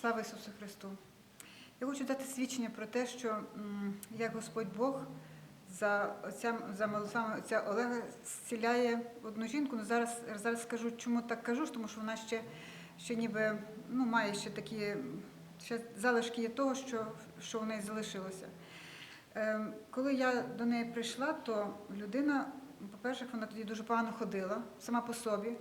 Слава Ісусу Христу! Я хочу дати свідчення про те, що як Господь Бог за отця, за молитвами отця Олега зціляє одну жінку. Ну, зараз, зараз скажу, чому так кажу, тому що вона ще, ще ніби ну, має ще такі ще залишки є того, що, що в неї залишилося. Ем, Коли я до неї прийшла, то людина, по-перше, вона тоді дуже погано ходила сама по собі,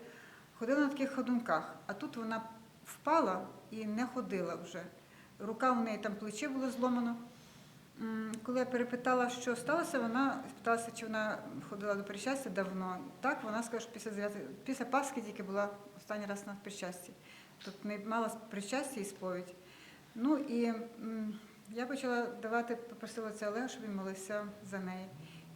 ходила на таких ходунках, а тут вона впала і не ходила вже. Рука у неї там плече було зломано. Коли я перепитала, що сталося, вона спиталася, чи вона ходила до причастя давно. Так, вона скаже, що після, дев'яти- після Пасхи тільки була останній раз на причасті. Тобто не мала причастя і сповідь. Ну і я почала давати, попросила це Олега, щоб він молився за неї.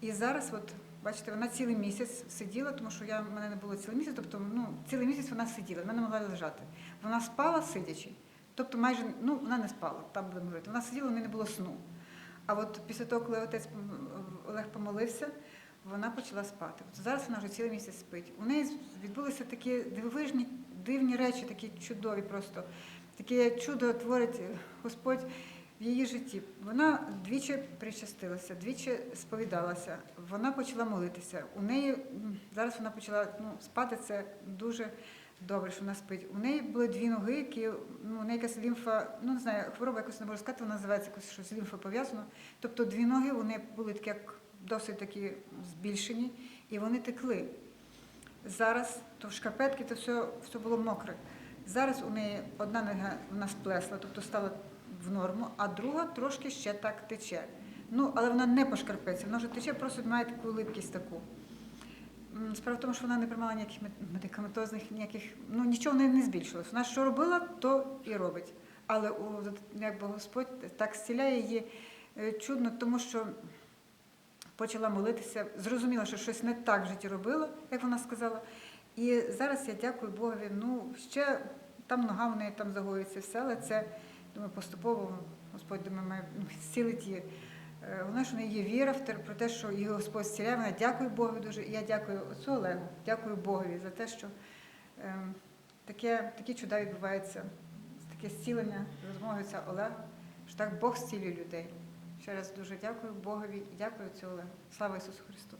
І зараз, от, бачите, вона цілий місяць сиділа, тому що я, в мене не було цілий місяць, тобто ну, цілий місяць вона сиділа, вона не могла лежати. Вона спала сидячи. Тобто майже ну, вона не спала, там будемо говорити. Вона сиділа, в неї не було сну. А от після того, коли отець Олег помолився, вона почала спати. От зараз вона вже цілий місяць спить. У неї відбулися такі дивовижні, дивні речі, такі чудові просто. Таке чудо творить Господь в її житті. Вона двічі причастилася, двічі сповідалася, вона почала молитися. У неї зараз вона почала ну, спати це дуже добре, що вона спить. У неї були дві ноги, які ну, у неї якась лімфа, ну не знаю, хвороба якось не можу сказати, вона називається якось щось з лімфою пов'язано. Тобто дві ноги вони були такі, як досить такі збільшені, і вони текли. Зараз то шкарпетки, то все, все було мокре. Зараз у неї одна нога вона сплесла, тобто стала в норму, а друга трошки ще так тече. Ну, але вона не по шкарпетці, вона вже тече, просто має таку липкість таку. Справа в тому, що вона не приймала ніяких медикаментозних, ніяких, ну нічого в не збільшилось. Вона що робила, то і робить. Але якби Господь так зціляє її е, чудно, тому що почала молитися, зрозуміла, що щось не так в житті робила, як вона сказала. І зараз я дякую Богові. Ну, ще там нога в неї там загоюється все, але це думаю, поступово Господь думаю, має зцілить її. Е, Головне, що в неї є віра в те, про те, що її Господь зціляє. Вона дякує Богові дуже. І я дякую отцю Олегу, дякую Богові за те, що ем, таке, такі чуда відбуваються, таке зцілення допомогою отця Олега, що так Бог зцілює людей. Ще раз дуже дякую Богові і дякую отцю Олегу. Слава Ісусу Христу!